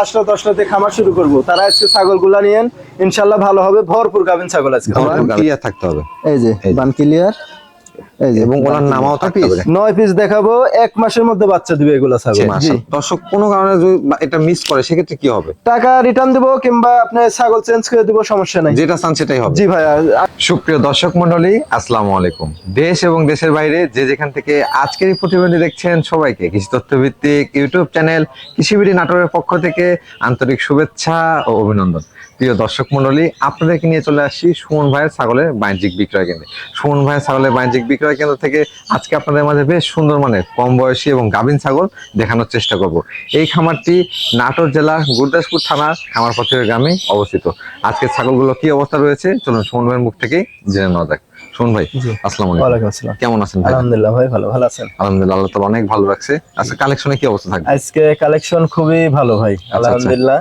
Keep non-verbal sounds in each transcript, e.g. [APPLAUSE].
পাঁচটা দশটাতে খামার শুরু করব। তারা আজকে ছাগলগুলা নিয়েন ইনশাল্লাহ ভালো হবে ভরপুর গাবেন ছাগল আজকে। থাকতে হবে। এই যে বান ক্লিয়ার এবং ওনার নামাও থাকতে নয় পিস দেখাবো এক মাসের মধ্যে বাচ্চা দিবে এগুলা ছাগল। দর্শক কোনো কারণে যদি এটা মিস করে সেক্ষেত্রে কি হবে? টাকা রিটার্ন দেবো কিংবা আপনি ছাগল চেঞ্জ করে দিব সমস্যা নাই। যেটা চান সেটাই হবে। জি ভাইয়া সুপ্রিয় দর্শক মন্ডলী আসসালামু আলাইকুম। দেশ এবং দেশের বাইরে যে যেখান থেকে আজকের এই প্রতিবেদন দেখছেন সবাইকে কৃষি তথ্য ভিত্তিক ইউটিউব চ্যানেল কৃষিবিড়ি নাটোরের পক্ষ থেকে আন্তরিক শুভেচ্ছা ও অভিনন্দন। প্রিয় দর্শক মন্ডলী আপনাদেরকে নিয়ে চলে আসছি সুমন ভাইয়ের ছাগলের বাণিজ্যিক বিক্রয় কেন্দ্রে। সুমন ভাইয়ের ছাগলের বাণিজ্যিক বিক্রয় কেন্দ্র থেকে আজকে আপনাদের মাঝে বেশ সুন্দর মানের কম বয়সী এবং গাভীন ছাগল দেখানোর চেষ্টা করব। এই খামারটি নাটোর জেলার গুরদাসপুর থানার খামারপথের গ্রামে অবস্থিত। আজকে ছাগলগুলো কি অবস্থা রয়েছে? চলুন সুমন ভাইয়ের মুখ থেকে জেনে নেওয়া যাক। সুমন ভাই জি। আসসালামু আলাইকুম। ওয়ালাইকুম আসসালাম। কেমন আছেন ভাই? আলহামদুলিল্লাহ ভাই ভালো ভালো আছেন? আলহামদুলিল্লাহ আল্লাহ তাআলা অনেক ভালো রাখছে। আচ্ছা কালেকশনে কি অবস্থা থাকবে? আজকে কালেকশন খুবই ভালো ভাই আচ্ছা। আলহামদুলিল্লাহ।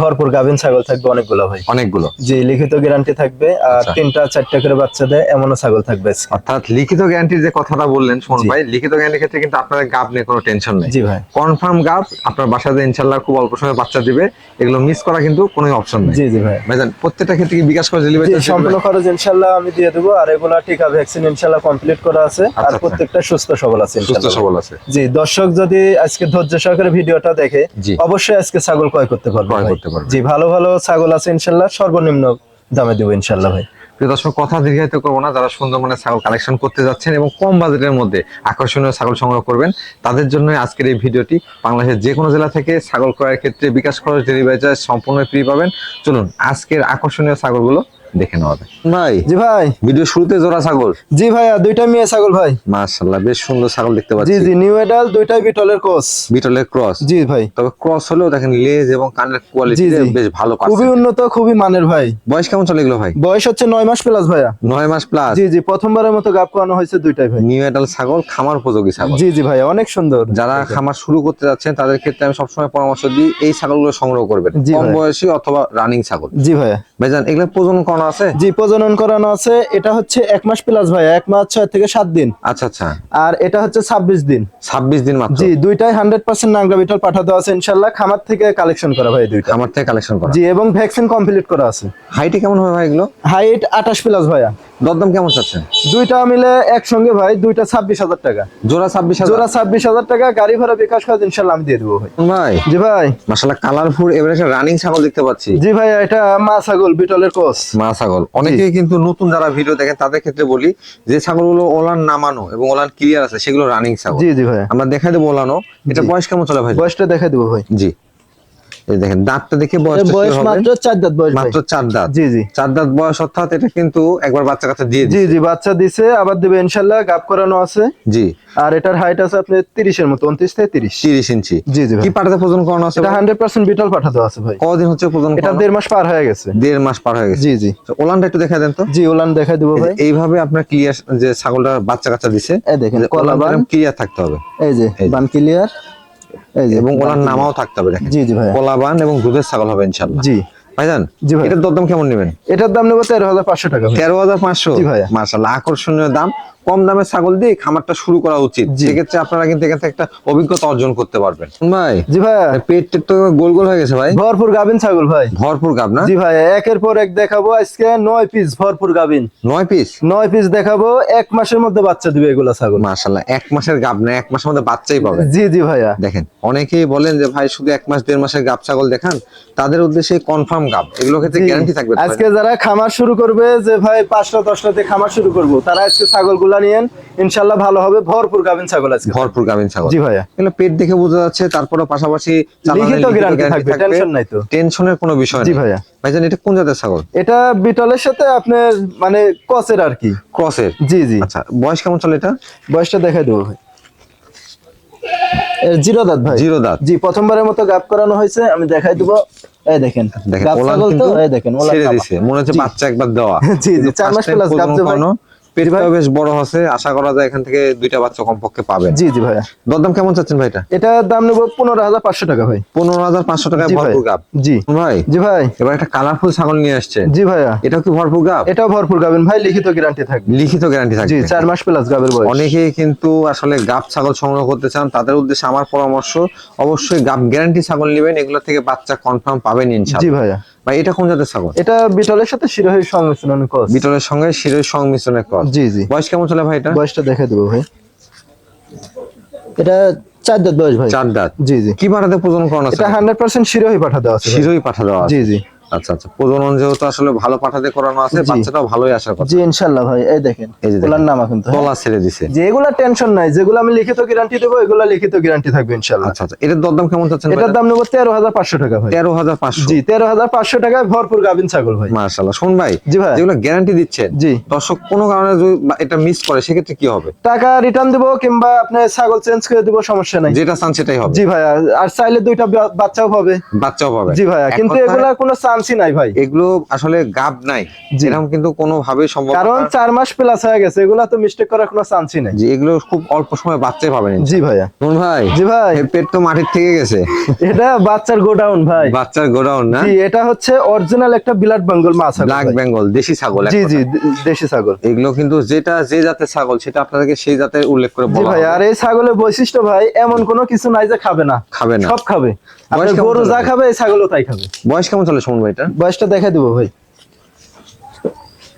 ভরপুর গাভিন ছাগল থাকবে অনেকগুলো ভাই। অনেকগুলো? জি লিখিত গ্যারান্টি থাকবে। আর আচ্ছা। তিনটা চারটা করে বাচ্চা দেয় এমনও ছাগল থাকবে অর্থাৎ লিখিত গ্যারান্টির যে কথাটা বললেন জি। ভাই লিখিত গ্যারান্টির ক্ষেত্রে কিন্তু আপনাদের গাব নিয়ে কোনো টেনশন নেই। জি ভাই। কনফার্ম গাব আপনার বাসাতে ইনশাল্লাহ খুব অল্প সময় বাচ্চা দিবে এগুলো মিস করা কিন্তু কোনো অপশন নেই। জি জি ভাই। ভাইজান প্রত্যেকটা ক্ষেত্রে কি বিকাশ করে ডেলিভারি সম্পূর্ণ খরচ ইনশাল্লাহ আমি দিয়ে দেবো। আর এগুলা টিকা ভ্যাকসিন ইনশাল্লাহ কমপ্লিট করা আছে। আর আচ্ছা। প্রত্যেকটা সুস্থ সবল আছে সুস্থ সবল আছে। জি দর্শক যদি আজকে ধৈর্য সহকারে ভিডিওটা দেখে অবশ্যই আজকে ছাগল ক্রয় করতে পারবে। করতে পারবে। জি ভালো ভালো ছাগল আছে ইনশাল্লাহ সর্বনিম্ন দামে দেবো ইনশাল্লাহ ভাই প্রিয় দর্শক কথা দীর্ঘায়িত করব না যারা সুন্দরবনে ছাগল কালেকশন করতে যাচ্ছেন এবং কম বাজেটের মধ্যে আকর্ষণীয় ছাগল সংগ্রহ করবেন তাদের জন্য আজকের এই ভিডিওটি বাংলাদেশের যে কোনো জেলা থেকে ছাগল ক্রয়ের ক্ষেত্রে বিকাশ খরচ ডেলিভারি চার্জ সম্পূর্ণ ফ্রি পাবেন চলুন আজকের আকর্ষণীয় ছাগলগুলো দেখে নেওয়া যায় ভাই। জি ভাই। ভিডিও শুরুতে জোড়া ছাগল? জি ভাইয়া দুইটা মেয়ে ছাগল ভাই। মাশাআল্লাহ বেশ সুন্দর ছাগল দেখতে পাচ্ছি। জি জি নিউ এডাল দুইটাই বিটলের কোচ বিটলের ক্রস জি ভাই। তবে ক্রস হলেও দেখেন লেজ এবং কানের কোয়ালিটি। বেশ ভালো খুবই উন্নত খুবই মানের ভাই। বয়স কেমন চলে এগুলো ভাই? বয়স হচ্ছে নয় মাস প্লাস ভাইয়া। নয় মাস প্লাস জি জি প্রথমবারের মতো গাপ করানো হয়েছে দুইটাই ভাই। নিউ এডাল ছাগল খামার উপযোগী ছাগল। জি জি ভাইয়া অনেক সুন্দর। যারা খামার শুরু করতে যাচ্ছেন তাদের ক্ষেত্রে আমি সবসময় পরামর্শ দিই এই ছাগলগুলো সংগ্রহ করবেন। কম বয়সী অথবা রানিং ছাগল। জি ভাইয়া। ভাইজান এগুলো প্রজনন করানো আছে? জি প্রজনন করানো আছে। এটা হচ্ছে এক মাস প্লাস ভাই এক মাস ছয় থেকে সাত দিন। আচ্ছা আচ্ছা। আর এটা হচ্ছে ছাব্বিশ দিন। ছাব্বিশ দিন মাত্র? জি দুইটাই হান্ড্রেড পার্সেন্ট নাংরা বিটল পাঠা দেওয়া আছে ইনশাল্লাহ। খামার থেকে কালেকশন করা ভাই দুইটা। আমার থেকে কালেকশন করা। জি এবং ভ্যাকসিন কমপ্লিট করা আছে। হাইট কেমন হবে ভাই এগুলো? হাইট আঠাশ প্লাস ভাইয়া। দরদাম কেমন চাচ্ছেন? দুইটা মিলে একসঙ্গে ভাই দুইটা ছাব্বিশ হাজার টাকা। জোড়া ছাব্বিশ জোড়া ছাব্বিশ হাজার টাকা গাড়ি ভাড়া বিকাশ খরচ ইনশাল্লাহ আমি দিয়ে দেবো ভাই। ভাই। জি ভাই। মাসাল্লাহ কালারফুল এবার একটা রানিং ছাগল দেখতে পাচ্ছি। জি ভাইয়া এটা মা ছাগল বিটলের কোচ। মা ছাগল। অনেকেই কিন্তু নতুন যারা ভিডিও দেখেন তাদের ক্ষেত্রে বলি যে ছাগলগুলো ওলান নামানো এবং ওলান ক্লিয়ার আছে সেগুলো রানিং ছাগল। জি জি ভাইয়া আমরা দেখাই দেবো ওলানো। এটা। বয়স কেমন চলে ভাই? বয়সটা দেখাই দেবো ভাই। জি। এই দেখেন দাঁতটা দেখে বয়স বয়স মাত্র চার দাঁত বয়স মাত্র চার দাঁত। জি জি। চার দাঁত বয়স অর্থাৎ এটা কিন্তু একবার বাচ্চা কাচ্চা দিয়ে জি জি বাচ্চা দিছে আবার দেবে গাপ করানো আছে। জি। আর এটার হাইট আছে আপনার তিরিশের মতো উনত্রিশ থেকে তিরিশ। তিরিশ ইঞ্চি। জি জি কি প্রজন করানো আছে এটা ভাই? হান্ড্রেড পার্সেন্ট বিটল পাঠা আছে ভাই। কদিন হচ্ছে প্রজন এটা দেড় মাস পার হয়ে গেছে। দেড় মাস পার হয়ে গেছে। জি জি। ওলানটা একটু দেখা দেন তো। জি ওলান দেখা দেবো ভাই। এইভাবে আপনার ক্লিয়ার যে ছাগলটা বাচ্চা কাচ্চা দিছে এই দেখেন কলাবান। ক্লিয়ার থাকতে হবে। এই যে বান ক্লিয়ার এবং ওনার নামাও থাকতে হবে জি জি ভাই কলাবান এবং দুধের ছাগল হবে ইনশাল্লাহ জি। ভাইজান জি ভাই এটার দরদাম কেমন নেবেন? এটার দাম নেব তেরো হাজার পাঁচশো টাকা। তেরো হাজার পাঁচশো? জি ভাইয়া। মার্শাল্লাহ আকর্ষণীয় দাম। কম দামে ছাগল দিয়ে খামারটা শুরু করা উচিত। সেক্ষেত্রে আপনারা কিন্তু এখান থেকে একটা অভিজ্ঞতা অর্জন করতে পারবেন। ভাই। জি ভাই। পেট তো গোল গোল হয়ে গেছে ভাই। ভরপুর গাবিন ছাগল ভাই। ভরপুর গাব না? জি ভাই একের পর এক দেখাবো আজকে নয় পিস ভরপুর গাবিন নয় পিস? নয় পিস দেখাবো এক মাসের মধ্যে বাচ্চা দিবে এগুলা ছাগল। মার্শাল্লাহ এক মাসের গাব না এক মাসের মধ্যে বাচ্চাই পাবে। জি জি ভাইয়া। দেখেন অনেকেই বলেন যে ভাই শুধু এক মাস দেড় মাসের গাব ছাগল দেখান। তাদের উদ্দেশ্যে কনফার্ম গাব এগুলো ক্ষেত্রে। গ্যারান্টি থাকবে আজকে যারা খামার শুরু করবে যে ভাই পাঁচটা দশটাতে খামার শুরু করব তারা আজকে ছাগল গুলা নিয়েন ইনশাল্লাহ ভালো হবে। ভরপুর গাবিন ছাগল আজকে। ভরপুর গাভিন ছাগল। জি ভাইয়া। এগুলো পেট দেখে বোঝা যাচ্ছে তারপরে পাশাপাশি লিখিত গ্যারান্টি থাকবে টেনশন নাই তো। টেনশনের কোনো বিষয় জি ভাইয়া। ভাইজান এটা কোন জাতের ছাগল? এটা বিটলের সাথে আপনার মানে কসের আর কি। ক্রসের? জি জি। আচ্ছা বয়স কেমন চলে এটা? বয়সটা দেখাই দেবো ভাই। এর জিরো দাঁত ভাই। জিরো দাঁত। জি প্রথমবারের মতো গাপ করানো হয়েছে আমি দেখাই দেবো। এই দেখেন দেখেন তো কিন্তু এই দেখেন ওলান ছেড়ে। দিছে। মনে হচ্ছে বাচ্চা একবার দেওয়া। জি, জি, চার মাস গাব প্রজনন যে ভাই। করানো, পেটটাও বেশ বড় আছে আশা করা যায় এখান থেকে দুইটা বাচ্চা কমপক্ষে পাবেন। জি জি ভাইয়া। দরদাম কেমন চাচ্ছেন ভাইটা? এটার দাম নেব পনেরো হাজার পাঁচশো টাকা ভাই। পনেরো হাজার পাঁচশো টাকায় ভরপুর গাব। জি। ভাই? জি ভাই। এবার একটা কালারফুল ছাগল নিয়ে আসছে। জি ভাইয়া। কি ভরপুর গাব? এটাও ভরপুর গাবেন ভাই লিখিত গ্যারান্টি থাকবে। লিখিত গ্যারান্টি জি চার মাস প্লাস গাবের বয়স। অনেকেই কিন্তু আসলে গাব ছাগল সংগ্রহ করতে চান। তাদের উদ্দেশ্যে আমার পরামর্শ অবশ্যই গাব গ্যারান্টি ছাগল নেবেন। এগুলো থেকে বাচ্চা কনফার্ম পাবেন জি ভাইয়া। ভাই এটা কোন জাতের ছাগল? এটা বিটলের সাথে শিরোহীর সংমিশ্রণ ক্রস বিটলের সঙ্গে শিরের সংমিশ্রণের ক্রস জি জি। বয়স কেমন চলে ভাই এটা? বয়সটা দেখে দেবো ভাই। এটা চার দাঁত বয়স ভাই। চার দাঁত। জি জি। কি পাঠাতে প্রজনন করানো আছে এটা হান্ড্রেড পার্সেন্ট শিরোহী পাঠা দেওয়া আছে শিরোহী পাঠা দেওয়া আছে। জি জি। আচ্ছা আচ্ছা। প্রজনন যেহেতু আসলে ভালো পাঠাতে করানো আছে বাচ্চাটাও ভালোই আসার কথা। জি ইনশাল্লাহ ভাই। এই দেখেন। ওলার নামা হ্যাঁ। তলা ছেড়ে দিছে। যে এগুলা টেনশন নাই। যেগুলো আমি লিখিত গ্যারান্টি দেবো এগুলা লিখিত গ্যারান্টি থাকবে ইনশাল্লাহ আচ্ছা আচ্ছা। এটার দরদাম কেমন চাচ্ছেন এটার দাম নেব তেরো হাজার পাঁচশো টাকা ভাই। তেরো হাজার পাঁচশো। জি তেরো হাজার পাঁচশো টাকায় ভরপুর গাভিন ছাগল ভাই। মার্শাল্লাহ শোন ভাই জি ভাই। যেগুলো গ্যারান্টি দিচ্ছেন জি। দর্শক কোনো কারণে যদি এটা মিস করে সেক্ষেত্রে কি হবে? টাকা রিটার্ন দিব কিংবা আপনি ছাগল চেঞ্জ করে দিব সমস্যা নাই। যেটা চান সেটাই হবে। জি ভাইয়া আর চাইলে দুইটা বাচ্চাও পাবে। বাচ্চাও পাবে। জি ভাইয়া কিন্তু এগুলা কোনো চান্সই নাই ভাই। এগুলো আসলে গাব নাই। এরকম কিন্তু কোনো ভাবে সম্ভব কারণ। চার মাস প্লাস হয়ে গেছে এগুলা তো মিস্টেক করার কোনো চান্সই নাই। যে এগুলো খুব অল্প সময় বাচ্চাই পাবেন। জি ভাইয়া। শোন ভাই জি ভাই। পেট তো মাটির থেকে গেছে। এটা বাচ্চার গোডাউন ভাই। বাচ্চার গোডাউন না? জি এটা হচ্ছে অরিজিনাল একটা বিলাট বেঙ্গল মাছ ব্ল্যাক বেঙ্গল দেশি ছাগল জি জি দেশি ছাগল। এগুলো কিন্তু যেটা যে জাতের ছাগল সেটা আপনাদেরকে সেই জাতের উল্লেখ করে বলা ভাই আর এই ছাগলের বৈশিষ্ট্য ভাই এমন কোনো কিছু নাই যে খাবে না। খাবে না। সব খাবে। গরু যা খাবে এই ছাগলও তাই খাবে। বয়স কেমন চলে শোন ভাই? বয়সটা দেখা দিব ভাই।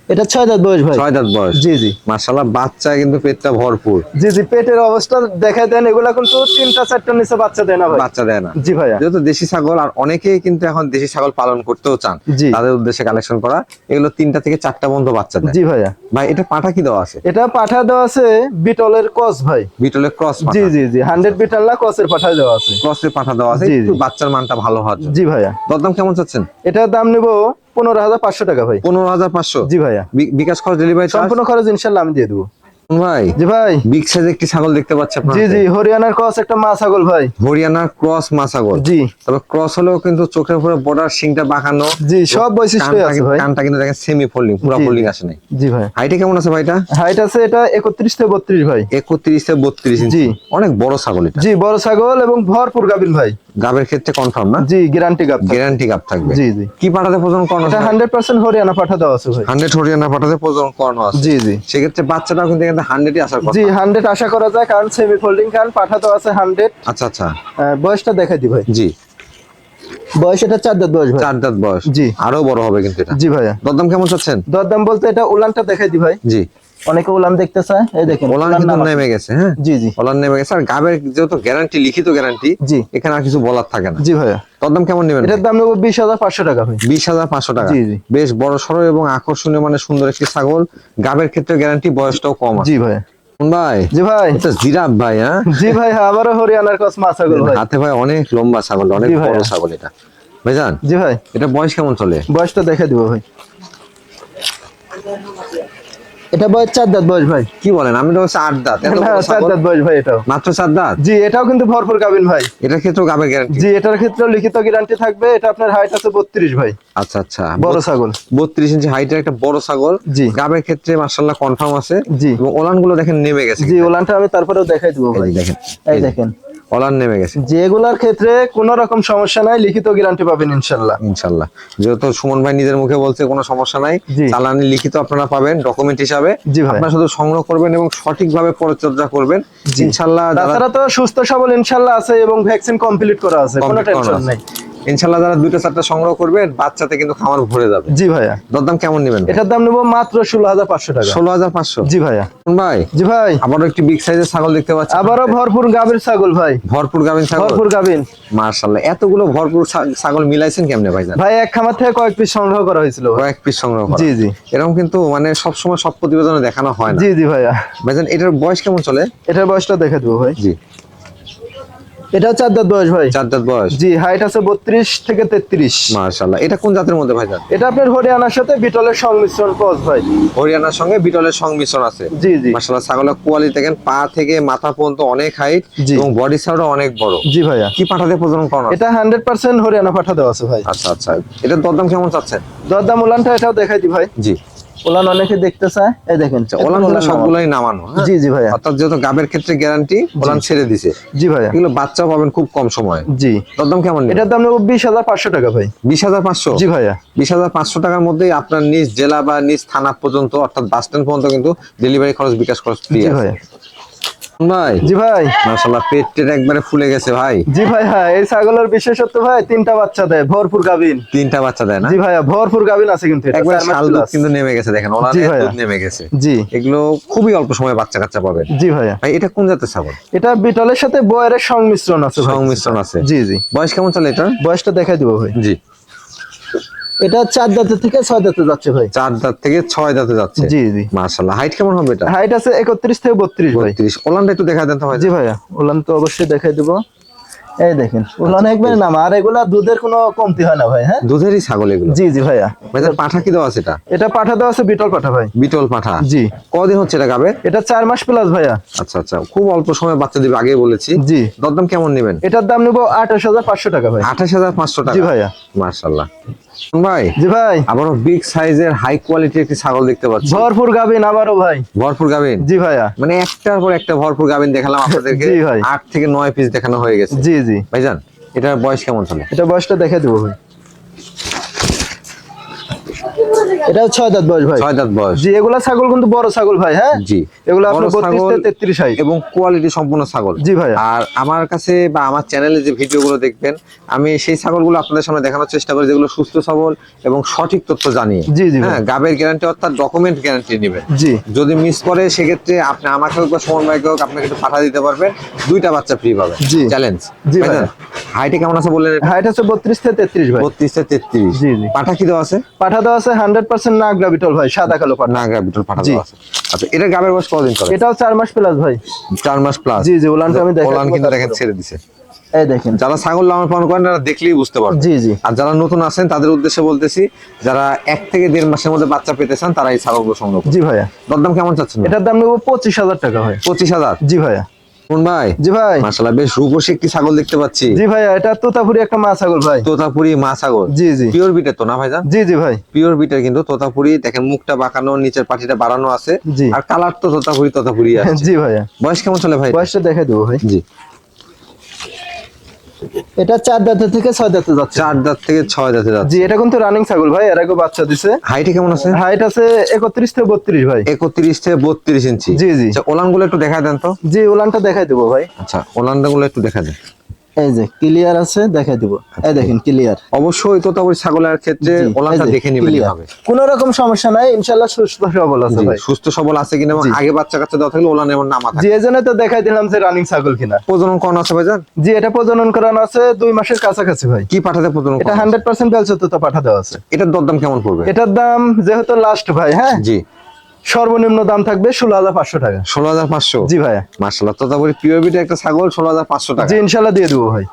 এটা ছয় দাঁত বয়স ভাই। ছয় দাঁত বয়স। জি জি। মার্শাল্লাহ বাচ্চা কিন্তু পেটটা ভরপুর। জি জি পেটের অবস্থা দেখা দেন এগুলা কিন্তু তিনটা চারটার নিচে বাচ্চা দেয় না ভাই। বাচ্চা দেয় না। জি ভাইয়া। যেহেতু দেশি ছাগল আর অনেকেই কিন্তু এখন দেশি ছাগল পালন করতেও চান। তাদের উদ্দেশ্যে কালেকশন করা এগুলো তিনটা থেকে চারটা পর্যন্ত বাচ্চা দেয়। জি ভাইয়া। ভাই এটা পাঠা কি দেওয়া আছে? এটা পাঠা দেওয়া আছে বিটলের কস ভাই। বিটলের ক্রস জি জি জি হান্ড্রেড বিটল না কসের পাঠা দেওয়া আছে। ক্রসের পাঠা দেওয়া আছে একটু বাচ্চার মানটা ভালো জন্য। জি ভাইয়া। দরদাম কেমন চাচ্ছেন? এটার দাম নেব পনেরো হাজার পাঁচশো টাকা ভাই। পনেরো হাজার পাঁচশো? জি ভাইয়া। বিকাশ খরচ ডেলিভারি সম্পূর্ণ খরচ ইনশাল্লাহ আমি দিয়ে দেবো। ভাই? জি ভাই। বিগ সাইজ একটি ছাগল দেখতে পাচ্ছি আপনার জি জি হরিয়ানার কস একটা মা ছাগল ভাই। হরিয়ানার ক্রস মা ছাগল। জি। তবে ক্রস হলেও কিন্তু চোখের উপরে বর্ডার বাঁকানো। জি সব বৈশিষ্ট্য আছে ভাই। কানটা কিন্তু দেখেন সেমি ফোল্ডিং পুরো। ফোল্ডিং আসে নাই। জি ভাই। হাইটে কেমন আছে ভাইটা? হাইট আছে এটা একত্রিশ থেকে বত্রিশ ভাই। একত্রিশ থেকে বত্রিশ ইঞ্চি জি। অনেক বড় ছাগল এটা। জি বড় ছাগল এবং ভরপুর গাবিন ভাই। গাবের ক্ষেত্রে কনফার্ম না? জি গ্যারান্টি গাব গ্যারান্টি গাব থাকবে। জি জি। কি পাঠাতে প্রজনন করানো এটা হান্ড্রেড পার্সেন্ট হরিয়ানা পাঠা দেওয়া আছে ভাই। হান্ড্রেড হরিয়ানা পাঠাতে প্রজনন করানো আছে। জি জি। সেক্ষেত্রে বাচ্চাটাও কিন্তু হান্ড্রেডই জি হান্ড্রেড আশা করা যায় কারণ সেমি ফোল্ডিং পাঠা তো আছে হান্ড্রেড। আচ্ছা আচ্ছা। বয়সটা দি ভাই। জি। বয়স এটা চার দাঁত বয়স চার দাঁত বয়স। জি। আরও বড় হবে কিন্তু এটা। জি ভাইয়া। দরদাম কেমন চাচ্ছেন? দরদাম বলতে এটা উলানটা দেখাই দি ভাই। জি। অনেকে উলান দেখতে চায় এই দেখেন ওলান কিন্তু নেমে গেছে হ্যাঁ? জি জি। ওলান নেমে গেছে আর গাবের যেহেতু গ্যারান্টি লিখিত গ্যারান্টি জি। এখানে আর কিছু বলার থাকে না। জি ভাইয়া। দরদাম কেমন নেবেন এটার দাম নেব বিশ হাজার পাঁচশো টাকা ভাই। বিশ হাজার পাঁচশো টাকা। জি, জি। বেশ বড় সড়ো এবং আকর্ষণীয় মানে সুন্দর একটি ছাগল। গাবের ক্ষেত্রে গ্যারান্টি বয়সটাও কম জি ভাইয়া। ভাই? জি ভাই। এটা জিরাফ ভাই হ্যাঁ? জি ভাই আবারও হরিয়ানার কস মা ছাগল ভাই। হাতে ভাই অনেক লম্বা ছাগল অনেক বড় ছাগল এটা। ভাইজান জি ভাই। এটা বয়স কেমন চলে? বয়সটা দেখে দিব ভাই। এটা বয়স চার দাঁত বয়স ভাই। কি বলেন? আমি তো আট দাঁত। এত চার দাঁত বয়স ভাই এটাও। মাত্র চার দাঁত? জি এটাও কিন্তু ভরপুর গাবিন ভাই। এটার ক্ষেত্রেও গাবের গ্যারান্টি জি এটার ক্ষেত্রেও লিখিত গ্যারান্টি থাকবে। এটা আপনার হাইট আছে বত্রিশ ভাই। আচ্ছা আচ্ছা। বড় ছাগল। বত্রিশ ইঞ্চি হাইটের একটা বড় ছাগল। জি। গাবের ক্ষেত্রে মার্শাল্লাহ কনফার্ম আছে। জি। এবং ওলানগুলো দেখেন নেমে গেছে জি ওলানটা আমি তারপরেও দেখাই দিব ভাই। দেখেন এই দেখেন। ওলান নেমে গেছে। যেগুলার ক্ষেত্রে কোন রকম সমস্যা নাই লিখিত গ্যারান্টি পাবেন ইনশাল্লাহ ইনশাল্লাহ যেহেতু সুমন ভাই নিজের মুখে বলছে কোনো সমস্যা নাই। চালানি লিখিত আপনারা পাবেন ডকুমেন্ট হিসাবে। আপনারা শুধু সংগ্রহ করবেন এবং সঠিকভাবে পরিচর্যা করবেন। ইনশাল্লাহ তাছাড়া তো সুস্থ সবল ইনশাল্লাহ আছে এবং ভ্যাকসিন কমপ্লিট করা আছে কোনো টেনশন নাই। ইনশাল্লাহ যারা দুইটা চারটা সংগ্রহ করবেন বাচ্চাতে কিন্তু খামার ভরে যাবে। জি ভাইয়া। দরদাম কেমন নেবেন এটার দাম নেব মাত্র ষোলো হাজার পাঁচশো টাকা। ষোলো হাজার পাঁচশো? জি ভাইয়া। ভাই? জি ভাই। আবারও একটি বিগ সাইজের ছাগল দেখতে পাচ্ছি। আবারও ভরপুর গাভীর ছাগল ভাই। ভরপুর গাভিন ছাগল? ভরপুর গাভিন মার্শাল্লাহ এতগুলো ভরপুর ছাগল মিলাইছেন কেমনে ভাইজান ভাই এক খামার থেকে কয়েক পিস সংগ্রহ করা হয়েছিল। কয়েক পিস সংগ্রহ জি জি। এরকম কিন্তু মানে সবসময় সব প্রতিবেদনে দেখানো হয় না। জি জি ভাইয়া। ভাইজান এটার বয়স কেমন চলে? এটার বয়সটা দেখে দেবো ভাই। জি। এটা চার দাঁত বয়স ভাই। চার দাঁত বয়স। জি হাইট আছে বত্রিশ থেকে তেত্রিশ। এটা কোন জাতের মধ্যে ভাইজান এটা আপনার হরিয়ানার সাথে বিটলের সংমিশ্রণ ভাই। হরিয়ানার সঙ্গে বিটলের সংমিশ্রণ আছে। জি জি। ছাগলের কোয়ালিটি দেখেন পা থেকে মাথা পর্যন্ত অনেক হাইট এবং বডি সাইডও অনেক বড়। জি ভাইয়া। কি পাঠাতে প্রজনন করানো এটা হান্ড্রেড পার্সেন্ট হরিয়ানা পাঠা দেওয়া আছে ভাই। আচ্ছা আচ্ছা। এটার দরদাম কেমন চাচ্ছেন? দরদাম উলানটা এটাও দেখাই দি ভাই। জি। ওলান অনেকে দেখতে চায়। এই দেখেন ওলান ওলান সবগুলাই নামানো হ্যাঁ? জি জি ভাইয়া। অর্থাৎ যেহেতু গাবের ক্ষেত্রে গ্যারান্টি ওলান ছেড়ে দিছে। জি ভাইয়া। এগুলো বাচ্চা পাবেন খুব কম সময়ে। জি। দরদাম কেমন এটার দাম নেব বিশ হাজার পাঁচশো টাকা ভাই। বিশ হাজার পাঁচশো? জি ভাইয়া। বিশ হাজার পাঁচশো টাকার মধ্যেই আপনার নিজ জেলা বা নিজ থানা পর্যন্ত অর্থাৎ বাস স্ট্যান্ড পর্যন্ত কিন্তু ডেলিভারি খরচ বিকাশ খরচ ফ্রি আছে। ভাই? জি ভাই। মাশাআল্লাহ পেট টেট একবারে ফুলে গেছে ভাই। জি ভাই হ্যাঁ এই ছাগলের বিশেষত্ব ভাই তিনটা বাচ্চা দেয় ভরপুর গাবিন তিনটা বাচ্চা দেয় না? জি ভাইয়া ভরপুর গাবিন আছে কিন্তু একবার শাল দুধ কিন্তু নেমে গেছে দেখেন। দুধ নেমে গেছে। জি। এগুলো খুবই অল্প সময়ে বাচ্চা কাচ্চা পাবেন। জি ভাইয়া। ভাই এটা কোন জাতের ছাগল? এটা বিটলের সাথে বয়ের সংমিশ্রণ আছে সংমিশ্রণ আছে। জি জি। বয়স কেমন চলে এটা বয়সটা দেখাই দিব ভাই। জি। এটা চার দাঁতের থেকে ছয় দাঁতে যাচ্ছে ভাই। চার দাঁত থেকে ছয় দাঁতে যাচ্ছে। জি জি। মাশাআল্লাহ। হাইট কেমন হবে এটা? হাইট আছে একত্রিশ থেকে বত্রিশ ভাই। বত্রিশ। ওলানটা একটু দেখা দেন তো ভাই। জি ভাইয়া উলান তো অবশ্যই দেখাই দিব। এই দেখেন উলান একবারে নাম। আর এগুলা দুধের কোনো কমতি হয় না ভাই হ্যাঁ? দুধেরই ছাগল এগুলো? জি জি ভাইয়া। ভাই পাঠা কি দেওয়া আছে এটা? এটা পাঠা দেওয়া আছে বিটল পাঠা ভাই। বিটল পাঠা? জি। কদিন হচ্ছে এটা গাবে এটা চার মাস প্লাস ভাইয়া। আচ্ছা আচ্ছা। খুব অল্প সময় বাচ্চা দিবে আগে বলেছি। জি। দরদাম কেমন নেবেন? এটার দাম নেব আঠাশ হাজার পাঁচশো টাকা ভাই। আঠাশ হাজার পাঁচশো টাকা। জি ভাইয়া। মার্শাল্লাহ ভাই জি ভাই। আবারও বিগ সাইজের হাই কোয়ালিটির একটি ছাগল দেখতে পাচ্ছি। ভরপুর গাবিন আবারও ভাই। ভরপুর গাবিন জি ভাইয়া। মানে একটার পর একটা ভরপুর গাবিন দেখালাম [LAUGHS] আপনাদেরকে ভাই। আট থেকে নয় পিস দেখানো হয়ে গেছে। জি জি। ভাইজান এটার বয়স কেমন চলে? এটা বয়সটা দেখে দেবো ভাই। এটা ছয় দাঁত বয়স ভাই। ছয় দাঁত বয়স। জি এগুলা ছাগল কিন্তু বড় ছাগল ভাই হ্যাঁ? জি এগুলো আপনার বত্রিশ তেত্রিশ এবং কোয়ালিটি সম্পূর্ণ ছাগল। জি ভাইয়া। আর আমার কাছে বা আমার চ্যানেলে যে ভিডিওগুলো দেখবেন আমি সেই ছাগলগুলো আপনাদের সামনে দেখানোর চেষ্টা করি যেগুলো সুস্থ সবল এবং সঠিক তথ্য জানিয়ে জি, জি হ্যাঁ গাবের গ্যারান্টি অর্থাৎ ডকুমেন্ট গ্যারান্টি নেবেন। জি। যদি মিস করে সেক্ষেত্রে আপনি আমাকে হোক বা সুমন ভাইকে হোক আপনাকে একটু পাঠা দিতে পারবেন। দুইটা বাচ্চা ফ্রি পাবে জি। চ্যালেঞ্জ জি ভাইয়া। হাইটে কেমন আছে বললেন হাইট আছে বত্রিশ থেকে তেত্রিশ ভাই। বত্রিশ থেকে তেত্রিশ। জি, জি। পাঠা কি দেওয়া আছে? পাঠা দেওয়া আছে হান্ড্রেড পার্সেন্ট নাগরা বিটল ভাই সাদা কালো পাঠা না গ্রাভিটল আছে। আচ্ছা এটা গাবের বয়স কতদিন চলে? এটাও চার মাস প্লাস ভাই। চার মাস প্লাস জি, জি, ওলানটা আমি দেখাবো ওলান কিন্তু দেখেন ছেড়ে দিছে। এই দেখেন। যারা ছাগল লালন পালন করেন তারা দেখলেই বুঝতে পারবে জি জি। আর যারা নতুন আছেন তাদের উদ্দেশ্যে বলতেছি যারা এক থেকে দেড় মাসের মধ্যে বাচ্চা পেতে চান তারা এই ছাগলগুলো সংগ্রহ জি ভাইয়া। দরদাম কেমন চাচ্ছেন এটার দাম নেব পঁচিশ হাজার টাকা ভাই। পঁচিশ হাজার? জি ভাইয়া। ভাই? জি ভাই। মাশাআল্লাহ বেশ রূপসী একটি ছাগল দেখতে পাচ্ছি। জি ভাইয়া এটা তোতাপুরি একটা মা ছাগল ভাই। তোতাপুরি মা ছাগল? জি জি। পিওর বিটের তো না ভাইজান? জি জি ভাই। পিওর বিটের কিন্তু তোতাপুরি দেখেন মুখটা বাঁকানো নিচের পাটিটা বাড়ানো আছে। আর কালার তো তোতাপুরি তোতাপুরি আছে। জি ভাইয়া। বয়স কেমন চলে ভাই? বয়সটা দেখাই দেবো ভাই। জি। এটা চার দাঁতে থেকে ছয় দাঁতে যাচ্ছে। চার দাঁত থেকে ছয় দাঁতে যাচ্ছে। জি এটা কিন্তু রানিং ছাগল ভাই এর আগে বাচ্চা দিছে। হাইটে কেমন আছে? হাইট আছে একত্রিশ থেকে বত্রিশ ভাই। একত্রিশ থেকে বত্রিশ ইঞ্চি। জি, জি। আচ্ছা ওলানগুলো একটু দেখা দেন তো। জি ওলানটা দেখাই দেবো ভাই। আচ্ছা ওলানগুলো একটু দেখা দেন। এই যে ক্লিয়ার আছে? দেখাই দেবো। এই দেখেন ক্লিয়ার অবশ্যই তোতাপুরি ছাগলের ক্ষেত্রে ওলানটা দেখে নিবেন হবে কোন রকম সমস্যা নাই ইনশাল্লাহ সুস্থ সবল আছে ভাই। সুস্থ সবল আছে কিনা এবং আগে বাচ্চা কাচ্চা দেওয়া থাকলে ওলান এমন নামা থাকে। জি এজন্য তো দেখাই দিলাম যে রানিং ছাগল কিনা। প্রজনন করানো আছে ভাইজান? জি এটা প্রজনন করানো আছে দুই মাসের কাছাকাছি ভাই। কি পাঠাতে প্রজনন এটা করানো আছে? হান্ড্রেড পার্সেন্ট বেলচতুতা পাঠা দেওয়া আছে। এটার দরদাম কেমন পড়বে? এটার দাম যেহেতু লাস্ট ভাই হ্যাঁ? জি। সর্বনিম্ন দাম থাকবে ষোলো হাজার পাঁচশো টাকা। ষোলো হাজার পাঁচশো? জি ভাইয়া। মার্শাল্লাহ তো তারপরে পিওবিটা একটা ছাগল ষোলো হাজার পাঁচশো টাকা। জি ইনশাল্লাহ দিয়ে দেবো ভাই।